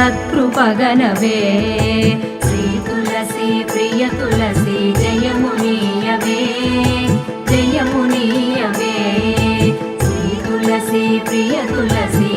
సత్పృపగనవే శ్రీ తులసి ప్రియ తులసి జయమునీయవే జయమునీయవే శ్రీ తులసి ప్రియ తులసి